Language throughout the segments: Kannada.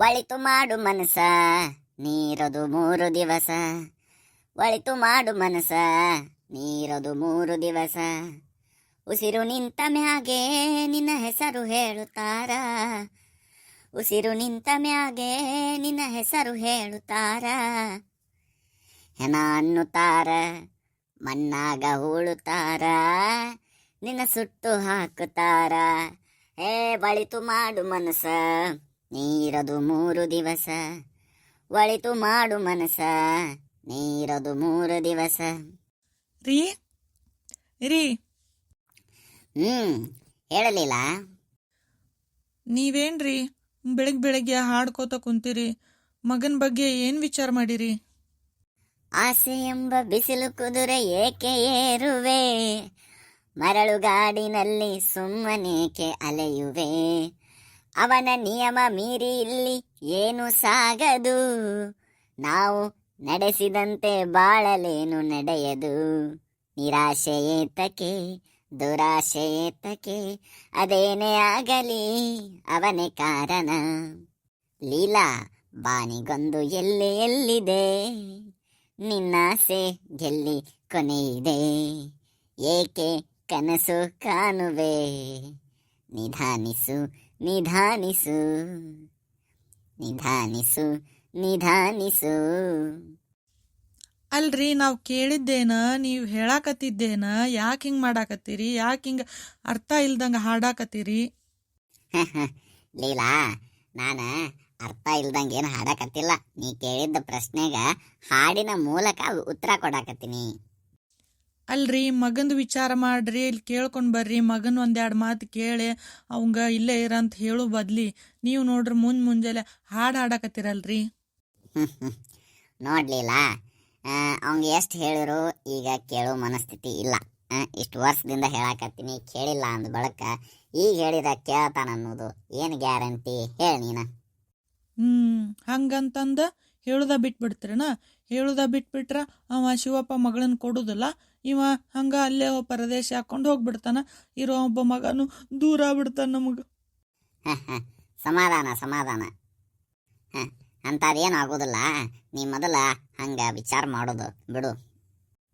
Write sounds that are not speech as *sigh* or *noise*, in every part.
ಒಳಿತು ಮಾಡು ಮನಸ, ನೀರದು ಮೂರು ದಿವಸ. ಒಳಿತು ಮಾಡು ಮನಸ, ನೀರದು ಮೂರು ದಿವಸ. ಉಸಿರು ನಿಂತ ಮ್ಯಾಗೆ ನಿನ್ನ ಹೆಸರು ಹೇಳುತ್ತಾರ? ಉಸಿರು ನಿಂತ ಮ್ಯಾಗೆ ನಿನ್ನ ಹೆಸರು ಹೇಳುತ್ತಾರ? ಹೆಣ ಅನ್ನುತ್ತಾರ, ಮಣ್ಣಾಗ ಹೂಳುತ್ತಾರ? ನಿನ್ನ ಸುಟ್ಟು ಹಾಕುತ್ತಾರ? ಏ ಬಳಿತು ಮಾಡು ಮನಸ. ನೀರದು ಮೂರು ದಿವಸ ಒಳಿತು ಮಾಡು ಮನಸ ನೀರದು ಮೂರು ದಿವಸ. ರೀ ರೀ. ಹ್ಮ್ ಹೇಳಲಿಲ್ಲ ನೀವೇನ್ರಿ ಬೆಳಗ್ಗೆ ಬೆಳಗ್ಗೆ ಹಾಡ್ಕೋತ ಕುಂತೀರಿ ಮಗನ ಬಗ್ಗೆ ಏನ್ ವಿಚಾರ ಮಾಡಿರಿ? ಆಸೆ ಎಂಬ ಬಿಸಿಲು ಕುದುರೆ ಏಕೆ ಏರುವೆ? ಮರಳುಗಾಡಿನಲ್ಲಿ ಸುಮ್ಮನೇಕೆ ಅಲೆಯುವೆ? ಅವನ ನಿಯಮ ಮೀರಿ ಇಲ್ಲಿ ಏನು ಸಾಗದು? ನಾವು ನಡೆಸಿದಂತೆ ಬಾಳಲೇನು ನಡೆಯದು? ನಿರಾಶೆ ದುರಾಶೆಯೇತಕೆ ಅದೇನೇ ಆಗಲಿ, ಅವನೇ ಕಾರಣ. ಲೀಲಾ, ಬಾನಿಗೊಂದು ಎಲ್ಲೆ ಎಲ್ಲಿದೆ? ನಿನ್ನಾಸೆ ಗೆಲ್ಲಿ ಕೊನೆಯಿದೆ? ಏಕೆ ಕನಸು ಕಾಣುವೆ? ನಿಧಾನಿಸು ನಿಧಾನಿಸು. ನಿಧಾನಿಸು ನಿಧಾನಿಸು. ಅಲ್ರಿ ನಾವು ಕೇಳಿದ್ದೇನ ನೀವು ಹೇಳಾಕತ್ತಿದ್ದೇನ ಯಾಕೆ ಹಿಂಗೆ ಮಾಡಾಕತ್ತೀರಿ ಯಾಕೆ ಹಿಂಗೆ ಅರ್ಥ ಇಲ್ದಂಗೆ ಹಾಡಾಕತ್ತೀರಿ? ಲೀಲಾ ನಾನು ಅರ್ಥ ಇಲ್ದಂಗೆ ಏನು ಹಾಡಾಕತ್ತಿಲ್ಲ. ನೀ ಕೇಳಿದ್ದ ಪ್ರಶ್ನೆಗ ಹಾಡಿನ ಮೂಲಕ ಉತ್ತರ ಕೊಡಾಕತ್ತೀನಿ. ಅಲ್ರಿ ಮಗಂದು ವಿಚಾರ ಮಾಡ್ರಿ ಇಲ್ಲಿ ಕೇಳ್ಕೊಂಡು ಬರ್ರಿ ಮಗನ ಒಂದೆರಡು ಮಾತು ಕೇಳಿ ಅವಂಗ ಇಲ್ಲೇ ಇರಂತ ಹೇಳು ಬದ್ಲಿ. ನೀವು ನೋಡ್ರಿ ಮುಂಜ್ ಮುಂಜಾನೆ ಹಾಡು ಹಾಡಾಕತ್ತೀರಲ್ರಿ. *laughs* ನೋಡ್ಲಿಲ್ಲ ಅವಂಗ ಎಷ್ಟು ಹೇಳಿರು ಈಗ ಕೇಳೋ ಮನಸ್ಥಿತಿ ಇಲ್ಲ. ಇಷ್ಟು ವರ್ಷದಿಂದ ಹೇಳಾಕತ್ತೀನಿ ಕೇಳಿಲ್ಲ ಅಂದ ಬಳಕ ಈಗ ಹೇಳಿದ ಕೇಳ್ತಾನ ಅನ್ನೋದು ಏನು ಗ್ಯಾರಂಟಿ ಹೇಳಿ ನೀನ? ಹ್ಮ್ ಹಂಗಂತಂದ ಹೇಳುದ ಬಿಟ್ಬಿಡ್ತಿರಣ್ಣ ಹೇಳುದ ಬಿಟ್ಬಿಟ್ರ ಅವ ಶಿವಪ್ಪ ಮಗಳನ್ನ ಕೊಡುದಿಲ್ಲ ಇವ ಹಂಗ ಅಲ್ಲೇ ಪರದೇಶ ಹಾಕೊಂಡು ಹೋಗ್ಬಿಡ್ತಾನ. ಇರೋ ಒಬ್ಬ ಮಗನು ದೂರ ಬಿಡ್ತಾನ ನಮಗ. ಸಮಾಧಾನ ಸಮಾಧಾನ. ಅಂಥದ್ದೇನು ಆಗೋದಿಲ್ಲ. ನೀ ಮೊದಲ ಹಂಗ ವಿಚಾರ ಮಾಡೋದು, ಬಿಡು.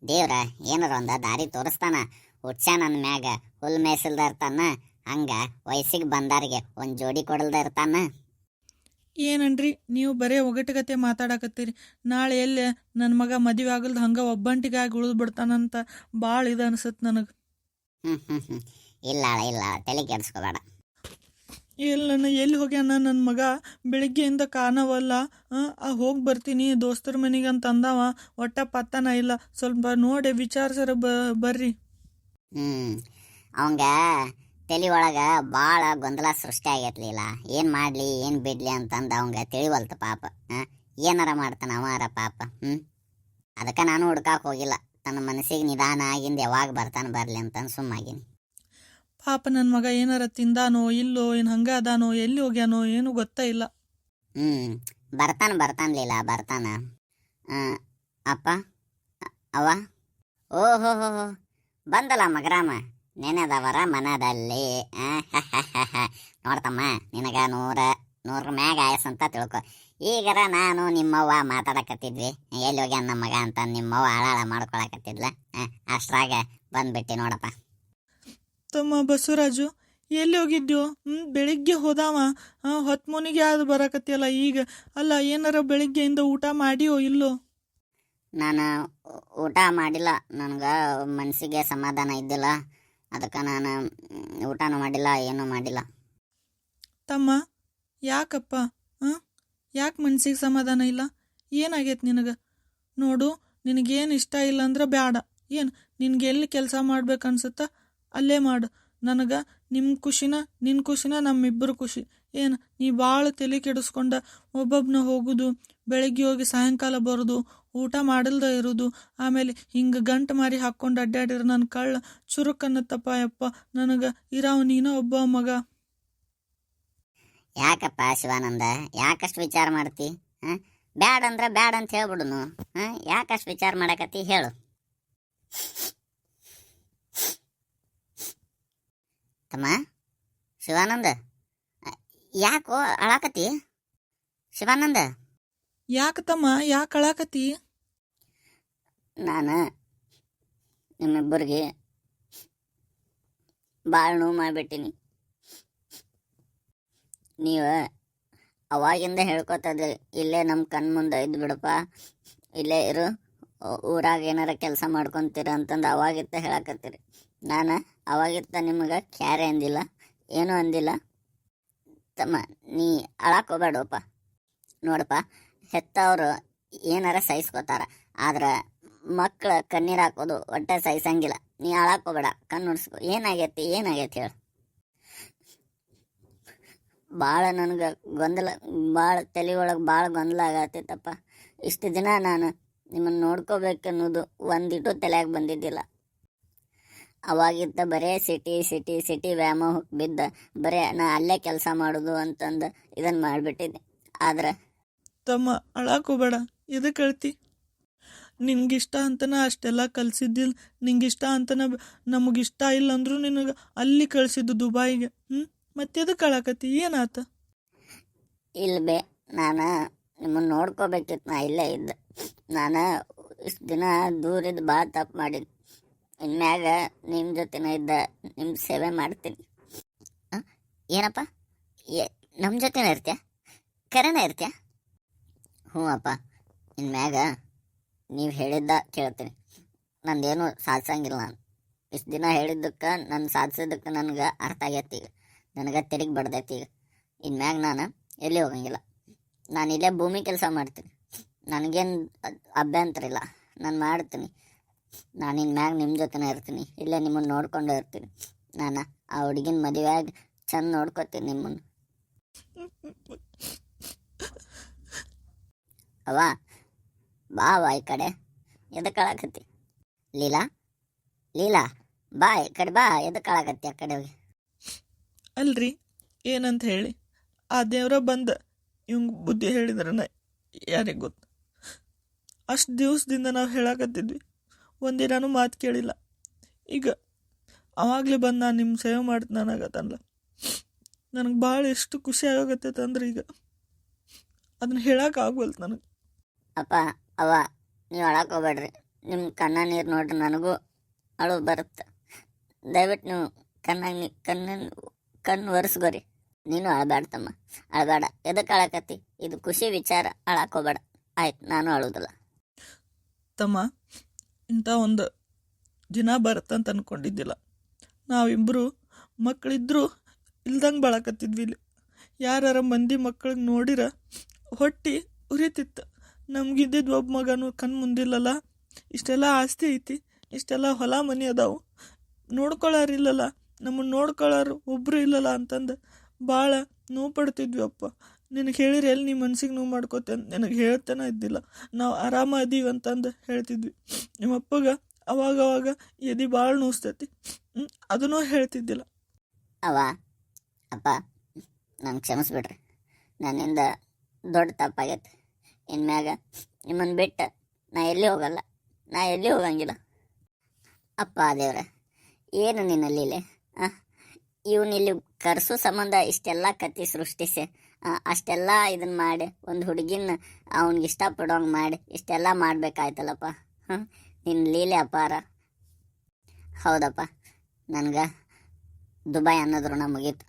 ದೇವ್ರ ಏನಾರ ಒಂದ ದಾರಿ ತೋರಿಸ್ತಾನ. ಹುಚ್ಚ ನನ್ನ ಮ್ಯಾಗ ಹುಲ್ ಮೇಸಲ್ದ ಇರ್ತಾನ. ಹಂಗ ವಯಸ್ಸಿಗೆ ಬಂದಾರಿಗೆ ಒಂದು ಜೋಡಿ ಕೊಡಲ್ದ ಇರ್ತಾನ. ಏನನ್ರಿ? ನೀವು ಬರೇ ಒಗಟಗತೆ ಮಾತಾಡಕತ್ತೀರಿ. ನಾಳೆ ಎಲ್ಲಿ ನನ್ನ ಮಗ ಮದುವೆ ಆಗಲ್ದು ಹಂಗ ಒಬ್ಬಂಟಿಗಾಗಿ ಉಳಿದು ಬಿಡ್ತಾನಂತ ಭಾಳ ಇದು ಅನ್ಸತ್ ನನಗೆ. ಹ್ಮ್ ಹ್ಮ್ ಹ್ಮ್. ಇಲ್ಲ ಇಲ್ಲ ತಲೆ ಕೆಡಿಸ್ಕೋಬೇಡ. ಇಲ್ಲ ನನ್ನ ಎಲ್ಲಿ ಹೋಗ್ಯಾನ ನನ್ನ ಮಗ? ಬೆಳಿಗ್ಗೆಯಿಂದ ಕಾಣವಲ್ಲ. ಆ ಹೋಗಿ ಬರ್ತೀನಿ. ದೋಸ್ತರ ಮನೆಗೆ ಅಂತ ಅಂದವ. ಒಟ್ಟ ಪತ್ತನ ಇಲ್ಲ. ಸ್ವಲ್ಪ ನೋಡಿ ವಿಚಾರಿಸರ ಬರ್ರಿ. ಹ್ಮ್. ಅವಂಗ ತಲೆ ಒಳಗ ಭಾಳ ಗೊಂದಲ ಸೃಷ್ಟಿ ಆಗೈತ್ಲಿಲ್ಲ ಏನು ಮಾಡ್ಲಿ ಏನು ಬಿಡ್ಲಿ ಅಂತಂದು ಅವಂಗ ತಿಳಿವಲ್ತ ಪಾಪ? ಏನಾರ ಮಾಡ್ತಾನ ಅವಾರ ಪಾಪ ಹ್ಮ್? ಅದಕ್ಕೆ ನಾನು ಹುಡ್ಕಾಕ್ ಹೋಗಿಲ್ಲ. ತನ್ನ ಮನಸ್ಸಿಗೆ ನಿಧಾನ ಆಗಿಂದ ಯಾವಾಗ ಬರ್ತಾನೆ ಬರಲಿ ಅಂತ ಸುಮ್ಮಾಗಿನಿ ಪಾಪ ನನ್ನ ಮಗ ಏನಾರ ತಿಂದಾನೋ ಇಲ್ಲೋ ಏನು ಹಂಗ ಅದಾನೋ ಎಲ್ಲಿ ಹೋಗ್ಯಾನೋ ಏನು ಗೊತ್ತೇ ಇಲ್ಲ. ಹ್ಮ್ ಬರ್ತಾನ ಬರ್ತಾನ ಲೀಲಾ ಬರ್ತಾನ. ಅಪ್ಪ ಅವ ಓ ಓಹೋ ಹೋ ಹೋ ಬಂದಲ್ಲ ಮಗರಾಮ? ನೆನೆದವರ ಮನದಲ್ಲಿ. ನೋಡ್ತಮ್ಮ ನಿನಗ ನೂರ ನೂರ ಮ್ಯಾಗ ಆಯಸ್ ಅಂತ ತಿಳ್ಕೊ. ಈಗರ ನಾನು ನಿಮ್ಮವ್ವ ಮಾತಾಡಕತ್ತಿದ್ವಿ. ಎಲ್ಲಿ ಹೋಗ್ಯಾನ ನಮ್ಮ ಮಗ ಅಂತ ನಿಮ್ಮವ್ವ ಆಳಾಳ ಮಾಡ್ಕೊಳಕತ್ತಿದ್ಲ. ಅಷ್ಟ್ರಾಗ ಬಂದ್ಬಿಟ್ಟಿ ನೋಡಪ್ಪ. ತಮ್ಮ ಬಸವರಾಜು ಎಲ್ಲಿ ಹೋಗಿದ್ಯೋ? ಹ್ಞೂ ಬೆಳಿಗ್ಗೆ ಹೋದಾವ. ಹೊತ್ತು ಮುನಿಗೆ ಅದು ಬರಕತ್ತಿಯಲ್ಲ ಈಗ. ಅಲ್ಲ ಏನಾರ ಬೆಳಿಗ್ಗೆಯಿಂದ ಊಟ ಮಾಡಿಯೋ ಇಲ್ಲೋ? ನಾನು ಊಟ ಮಾಡಿಲ್ಲ. ನನಗೆ ಮನಸ್ಸಿಗೆ ಸಮಾಧಾನ ಇದ್ದಿಲ್ಲ. ಅದಕ್ಕೆ ನಾನು ಊಟನೂ ಮಾಡಿಲ್ಲ, ಏನೂ ಮಾಡಿಲ್ಲ. ತಮ್ಮ, ಯಾಕಪ್ಪ, ಹಾಂ? ಯಾಕೆ ಮನಸ್ಸಿಗೆ ಸಮಾಧಾನ ಇಲ್ಲ? ಏನಾಗೈತೆ ನಿನಗೆ? ನೋಡು, ನಿನಗೇನು ಇಷ್ಟ ಇಲ್ಲ ಅಂದ್ರೆ ಬೇಡ ಏನು, ನಿನ್ಗೆ ಎಲ್ಲಿ ಕೆಲಸ ಮಾಡ್ಬೇಕನ್ಸುತ್ತ ಅಲ್ಲೇ ಮಾಡು. ನನಗೆ ನಿಮ್ಮ ಖುಷಿನ ನಿನ್ನ ಖುಷಿನ ನಮ್ಮಿಬ್ಬರು ಖುಷಿ. ಏನು, ನೀ ಭಾಳ ತಲೆ ಕೆಡಿಸ್ಕೊಂಡ ಒಬ್ಬೊಬ್ಬನ ಹೋಗೋದು, ಬೆಳಗ್ಗೆ ಹೋಗಿ ಸಾಯಂಕಾಲ ಬರೋದು ಊಟ ಮಾಡಲ್ದ ಇರೋದು. ಆಮೇಲೆ ಹಿಂಗೆ ಗಂಟು ಮಾರಿ ಹಾಕ್ಕೊಂಡು ಅಡ್ಡಾಡಿರ ನನ್ನ ಕಳ್ಳ ಚುರುಕನ್ನತ್ತಪ್ಪ ಯಪ್ಪ ನನಗೆ ಇರಾವ್ ನೀನ ಒಬ್ಬ ಮಗ. ಯಾಕಪ್ಪ ಶಿವಾನಂದ? ಯಾಕಷ್ಟು ವಿಚಾರ ಮಾಡ್ತಿ? ಹಾಂ? ಬ್ಯಾಡ ಅಂದ್ರೆ ಬ್ಯಾಡ ಅಂತ ಹೇಳ್ಬಿಡುನು. ಹಾಂ? ಯಾಕಷ್ಟು ವಿಚಾರ ಮಾಡಕತ್ತಿ ಹೇಳು. ತಮ್ಮ? ಶಿವಾನಂದ? ಯಾಕೋ ಅಳಾಕತಿ ಶಿವಾನಂದ? ಯಾಕೆ ತಮ್ಮ? ಯಾಕೆ ಅಳಾಕತಿ ನಾನು ನಿಮ್ಮಿಬ್ಬರಿಗೆ ಭಾಳ ನೋವು ಮಾಡಿಬಿಟ್ಟಿನಿ. ನೀವು ಅವಾಗಿಂದ ಹೇಳ್ಕೊತದ್ರಿ, ಇಲ್ಲೇ ನಮ್ಮ ಕಣ್ಣು ಮುಂದೆ ಇದ್ದು ಬಿಡಪ್ಪ, ಇಲ್ಲೇ ಇರು ಊರಾಗ ಏನಾರ ಕೆಲಸ ಮಾಡ್ಕೊತೀರ ಅಂತಂದು ಅವಾಗಿತ್ತ ಹೇಳಕತ್ತೀರಿ. ನಾನು ಅವಾಗಿತ್ತ ನಿಮಗೆ ಕ್ಯಾರೆ ಅಂದಿಲ್ಲ, ಏನೂ ಅಂದಿಲ್ಲ. ತಮ್ಮ, ನೀ ಅಳಾಕೋಬೇಡಪ್ಪ ನೋಡಪ್ಪ, ಹೆತ್ತವರು ಏನಾರ ಸಹಿಸ್ಕೋತಾರ, ಆದ್ರೆ ಮಕ್ಳ ಕಣ್ಣೀರು ಹಾಕೋದು ಹೊಟ್ಟೆ ಸಹಿಸಂಗಿಲ್ಲ ನೀ ಹಾಳಾಕೋಬೇಡ, ಕಣ್ಣು ಉಡ್ಸ್ಕೊ. ಏನಾಗೈತಿ ಏನಾಗೈತಿ ಹೇಳು. ಭಾಳ ನನಗೆ ಗೊಂದಲ ಭಾಳ ತಲೆ ಒಳಗೆ ಭಾಳ ಗೊಂದಲ ಆಗತ್ತೈತಪ್ಪ ಇಷ್ಟು ದಿನ ನಾನು ನಿಮ್ಮನ್ನು ನೋಡ್ಕೋಬೇಕನ್ನೋದು ಒಂದಿಟ್ಟು ತಲೆಯಾಗಿ ಬಂದಿದ್ದಿಲ್ಲ. ಅವಾಗಿದ್ದ ಬರೇ ಸಿಟಿ ಸಿಟಿ ಸಿಟಿ ವ್ಯಾಮೋಹಕ್ಕೆ ಬಿದ್ದ. ಬರೇ ನಾ ಅಲ್ಲೇ ಕೆಲಸ ಮಾಡೋದು ಅಂತಂದು ಇದನ್ನು ಮಾಡಿಬಿಟ್ಟಿದ್ದೆ. ಆದ್ರೆ ತಮ್ಮ ಅಳಾಕೋಬೇಡ ಇದು ಅಳ್ತಿ ನಿನ್ಗಿಷ್ಟ ಅಂತನ ಅಷ್ಟೆಲ್ಲ ಕಲ್ಸಿದ್ದಿಲ್ಲ ನಿಂಗಿಷ್ಟ ಅಂತನ ನಮಗಿಷ್ಟ ಇಲ್ಲ ಅಂದರೂ ನಿನಗೆ ಅಲ್ಲಿ ಕಳ್ಸಿದ್ದು ದುಬಾಯಿಗೆ ಹ್ಞೂ ಮತ್ತೆ ಅದು ಕಳಕತಿ ಏನಾತ? ಇಲ್ಲ ಬೇ, ನಾನು ನಿಮ್ಮನ್ನು ನೋಡ್ಕೋಬೇಕಿತ್ತು ನಾ ಇಲ್ಲೇ ಇದ್ದೆ. ನಾನು ಇಷ್ಟು ದಿನ ದೂರಿದ್ದು ಭಾಳ ತಪ್ಪು ಮಾಡಿದ್ದು ಇನ್ಮ್ಯಾಗ ನಿಮ್ಮ ಜೊತೆನೇ ಇದ್ದ ನಿಮ್ಮ ಸೇವೆ ಮಾಡ್ತೀನಿ? ಏನಪ್ಪ? ಏ ನಮ್ಮ ಜೊತೆನೇ ಇರ್ತೀಯ? ಕರೆನೇ ಇರ್ತೀಯ? ಹ್ಞೂ ಅಪ್ಪ, ಇನ್ಮ್ಯಾಗ ನೀವು ಹೇಳಿದ್ದ ಕೇಳ್ತೀನಿ. ನಂದೇನು ಸಾಧಿಸಂಗಿಲ್ಲ. ನಾನು ಇಷ್ಟು ದಿನ ಹೇಳಿದ್ದಕ್ಕೆ, ನಾನು ಸಾಧಿಸಿದ್ದಕ್ಕೆ ನನಗೆ ಅರ್ಥ ಆಗೈತಿ. ಈಗ ನನಗೆ ತಿರುಗಿ ಬಡ್ದೈತಿ ಈಗ. ಇನ್ಮ್ಯಾಗ ನಾನು ಎಲ್ಲಿ ಹೋಗಂಗಿಲ್ಲ. ನಾನು ಇಲ್ಲೇ ಭೂಮಿ ಕೆಲಸ ಮಾಡ್ತೀನಿ. ನನಗೇನು ಅಭ್ಯಂತರ ಇಲ್ಲ. ನಾನು ಮಾಡ್ತೀನಿ. ನಾನು ಇನ್ಮ್ಯಾಗ ನಿಮ್ಮ ಜೊತೆನೇ ಇರ್ತೀನಿ. ಇಲ್ಲೇ ನಿಮ್ಮನ್ನು ನೋಡ್ಕೊಂಡು ಇರ್ತೀನಿ. ನಾನು ಆ ಹುಡುಗಿನ ಮದುವೆಯಾಗಿ ಚಂದ ನೋಡ್ಕೊತೀನಿ ನಿಮ್ಮನ್ನು. ಅವ್ವ ಬಾ ಬಾ ಈ ಕಡೆ. ಎದಕ್ಕೆ ಅಳಾಕತ್ತಿ ಲೀಲಾ? ಲೀಲಾ ಬಾ ಈ ಕಡೆ ಬಾ ಎದಕ್ಕೆ ಅಳಾಕತ್ತಿ ಆ ಕಡೆ ಹೋಗಿ. ಅಲ್ರಿ ಏನಂತ ಹೇಳಿ? ಆ ದೇವ್ರ ಬಂದ ಇವಂಗೆ ಬುದ್ಧಿ ಹೇಳಿದ್ರನ ಯಾರಿಗೆ ಗೊತ್ತು? ಅಷ್ಟು ದಿವಸದಿಂದ ನಾವು ಹೇಳಕತ್ತಿದ್ವಿ. ಒಂದಿನಾನು ಮಾತು ಕೇಳಿಲ್ಲ. ಈಗ ಅವಾಗಲೇ ಬಂದು ನಾನು ನಿಮ್ಮ ಸೇವೆ ಮಾಡ್ತೀನಿ ನನಗತ್ತಲ್ಲ ನನಗೆ ಭಾಳ ಎಷ್ಟು ಖುಷಿ ಆಗತ್ತೆ ಅಂದ್ರೆ ಈಗ. ಅದನ್ನ ಹೇಳಕ್ಕೆ ಆಗ್ವಲ್ತು ನನಗೆ. ಅಪ್ಪ ಅವ್ವ ನೀವು ಅಳಕ್ಕೆ ನಿಮ್ಮ ಕಣ್ಣ ನೀರು ನೋಡ್ರಿ, ನನಗೂ ಅಳು ಬರುತ್ತೆ. ದಯವಿಟ್ಟು ನೀವು ಕಣ್ಣಾಗ ನೀ, ಕಣ್ಣ, ಕಣ್ಣು ಒರೆಸ್ಕೋರಿ. ನೀನು ಅಳಬೇಡ್ತಮ್ಮ ಅಳಬೇಡ ಎದಕ್ಕೆ ಅಳಕತ್ತಿ? ಇದು ಖುಷಿ ವಿಚಾರ ಅಳಾಕೋಬೇಡ ಆಯ್ತು, ನಾನು ಅಳೋದಿಲ್ಲ. ತಮ್ಮ, ಇಂಥ ಒಂದು ದಿನ ಬರುತ್ತಂತ ಅನ್ಕೊಂಡಿದ್ದಿಲ್ಲ. ನಾವಿಬ್ಬರು ಮಕ್ಕಳಿದ್ರು ಇಲ್ದಂಗೆ ಬಳಕತ್ತಿದ್ವಿ ಇಲ್ಲಿ ಯಾರ ಮಂದಿ ಮಕ್ಕಳಿಗೆ ನೋಡಿರ ಹೊಟ್ಟಿ ಉರಿತಿತ್ತು. ನಮ್ಗಿದ್ದಿದ್ದು ಒಬ್ಬ ಮಗನು ಕಣ್ಣು ಮುಂದಿಲ್ಲಲ್ಲ ಇಷ್ಟೆಲ್ಲ ಆಸ್ತಿ ಐತಿ, ಇಷ್ಟೆಲ್ಲ ಹೊಲ ಮನೆ ಅದಾವು. ನೋಡ್ಕೊಳ್ಳೋರಿಲ್ಲಲ್ಲ ನಮ್ಮನ್ನು ನೋಡ್ಕೊಳ್ಳೋರು ಒಬ್ಬರು ಇಲ್ಲಲ್ಲ ಅಂತಂದು ಭಾಳ ನೋವು ಪಡ್ತಿದ್ವಿ ಅಪ್ಪ. ನಿನಗೆ ಹೇಳಿರಿ ಎಲ್ಲಿ ನೀ ಮನ್ಸಿಗೆ ನೋವು ಮಾಡ್ಕೋತೆ ಅಂತ ನಿನಗೆ ಹೇಳ್ತಾನೆ ಇದ್ದಿಲ್ಲ. ನಾವು ಆರಾಮ ಅದೀವಿ ಅಂತಂದು ಹೇಳ್ತಿದ್ವಿ. ನಿಮ್ಮಪ್ಪಗ ಅವಾಗ ಅವಾಗ ಎದೆ ಭಾಳ ನೋಸ್ತೈತಿ. ಅದನ್ನೂ ಹೇಳ್ತಿದ್ದಿಲ್ಲ. ಅವ ಅಪ್ಪ ನಾನು ಕ್ಷಮಿಸ್ಬಿಡ್ರಿ. ನನ್ನಿಂದ ದೊಡ್ಡ ತಪ್ಪಾಗೈತೆ. ಇನ್ಮ್ಯಾಗ ನಿಮ್ಮನ್ನು ಬಿಟ್ಟು ನಾ ಎಲ್ಲಿ ಹೋಗಲ್ಲ, ನಾ ಎಲ್ಲಿ ಹೋಗಂಗಿಲ್ಲ. ಅಪ್ಪ ದೇವ್ರ, ಏನು ನಿನ್ನ ಲೀಲೆ? ಆ, ಇವನು ಇಲ್ಲಿ ಕರ್ಸು ಸಂಬಂಧ ಇಷ್ಟೆಲ್ಲ ಕತ್ತಿ ಸೃಷ್ಟಿಸಿ ಅಷ್ಟೆಲ್ಲ ಇದನ್ನ ಮಾಡಿ, ಒಂದು ಹುಡುಗಿನ ಅವ್ನಿಗೆ ಇಷ್ಟಪಡೋಂಗೆ ಮಾಡಿ ಇಷ್ಟೆಲ್ಲ ಮಾಡಬೇಕಾಯ್ತಲ್ಲಪ್ಪ. ಹಾಂ ನಿನ್ನ ಲೀಲೆ ಅಪಾರ. ಹೌದಪ್ಪ, ನನಗೆ ದುಬೈ ಅನ್ನೋದ್ರೂ ಮುಗೀತು.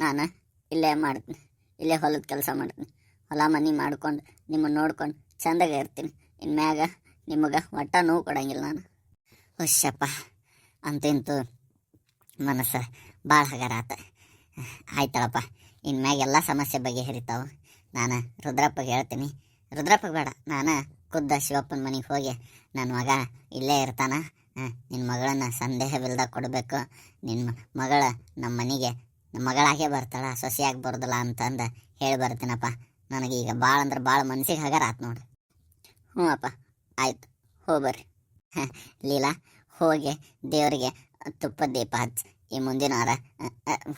ನಾನು ಇಲ್ಲೇ ಮಾಡ್ತೀನಿ, ಇಲ್ಲೇ ಹೊಲದ ಕೆಲಸ ಮಾಡ್ತೀನಿ. ಹೊಲ ಮನೆ ಮಾಡ್ಕೊಂಡು ನಿಮ್ಮನ್ನು ನೋಡ್ಕೊಂಡು ಚಂದಾಗ ಇರ್ತೀನಿ. ಇನ್ಮ್ಯಾಗ ನಿಮಗೆ ಒಟ್ಟ ನೋವು ಕೊಡಂಗಿಲ್ಲ ನಾನು. ಹುಷಪ್ಪ ಅಂತಿಂತೂ ಮನಸ್ಸು ಭಾಳ ಹಗರ ಆತ. ಆಯ್ತಳಪ್ಪ. ಇನ್ಮ್ಯಾಗ ಎಲ್ಲ ಸಮಸ್ಯೆ ಬಗೆಹರಿತಾವೆ ನಾನು ರುದ್ರಪ್ಪಗೆ ಹೇಳ್ತೀನಿ. ರುದ್ರಪ್ಪಗೆ ಬೇಡ. ನಾನು ಖುದ್ದ ಶಿವಪ್ಪನ ಮನೆಗೆ ಹೋಗಿ ನನ್ನ ಮಗ ಇಲ್ಲೇ ಇರ್ತಾನ. ನಿನ್ನ ಮಗಳನ್ನ ಸಂದೇಹವಿಲ್ದ ಕೊಡಬೇಕು. ನಿನ್ನ ಮಗಳ ನಮ್ಮ ಮನೆಗೆ ಮಗಳಾಗೆ ಬರ್ತಾಳ. ಸೊಸೆಯಾಗಿ ಬರೋದಿಲ್ಲ ಅಂತಂದು ಹೇಳಿ ಬರ್ತೀನಪ್ಪ. ನನಗೀಗ ಭಾಳ ಅಂದ್ರೆ ಭಾಳ ಮನ್ಸಿಗೆ ಹಗರ ಆತು ನೋಡಿ. ಹ್ಞೂ ಅಪ್ಪ, ಆಯ್ತು ಹೋಗ್ಬರ್ರಿ ಹಾಂ, ಲೀಲಾ, ಹೋಗಿ ದೇವರಿಗೆ ತುಪ್ಪ ದೀಪ ಹಚ್ಚಿ. ಈ ಮುಂದಿನ ವಾರ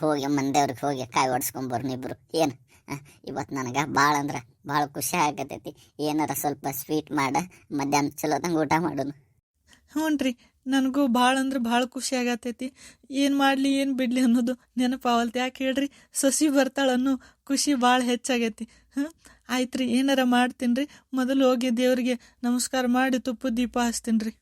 ಹೋಗಿ ಮಂದೇವ್ರಿಗೆ ಹೋಗಿ ಕಾಯಿ ಒಡ್ಸ್ಕೊಂಬರ್ನಿ ಇಬ್ಬರು ಏನು ಇವತ್ತು ನನಗೆ ಭಾಳ ಅಂದ್ರೆ ಭಾಳ ಖುಷಿ ಆಗತೈತಿ. ಏನಾರ ಸ್ವಲ್ಪ ಸ್ವೀಟ್ ಮಾಡ, ಮಧ್ಯಾಹ್ನ ಚಲೋದಂಗೆ ಊಟ ಮಾಡೋನು. ಹ್ಞೂ ರೀ ನನಗೂ ಭಾಳ ಅಂದ್ರೆ ಭಾಳ ಖುಷಿ ಆಗತೈತಿ. ಏನು ಮಾಡಲಿ, ಏನು ಬಿಡಲಿ ಅನ್ನೋದು ನೆನಪಾವಲ್ತಿ ಯಾಕೆ ಹೇಳ್ರಿ? ಸೊಸಿ ಬರ್ತಾಳನ್ನೋ ಖುಷಿ ಭಾಳ ಹೆಚ್ಚಾಗೈತಿ. ಹಾಂ? ಆಯ್ತು ರೀ ಏನಾರ ಮಾಡ್ತೀನಿ ರೀ ಮೊದಲು ಹೋಗಿ ದೇವ್ರಿಗೆ ನಮಸ್ಕಾರ ಮಾಡಿ ತುಪ್ಪದ ದೀಪ ಹಚ್ತೀನಿ ರೀ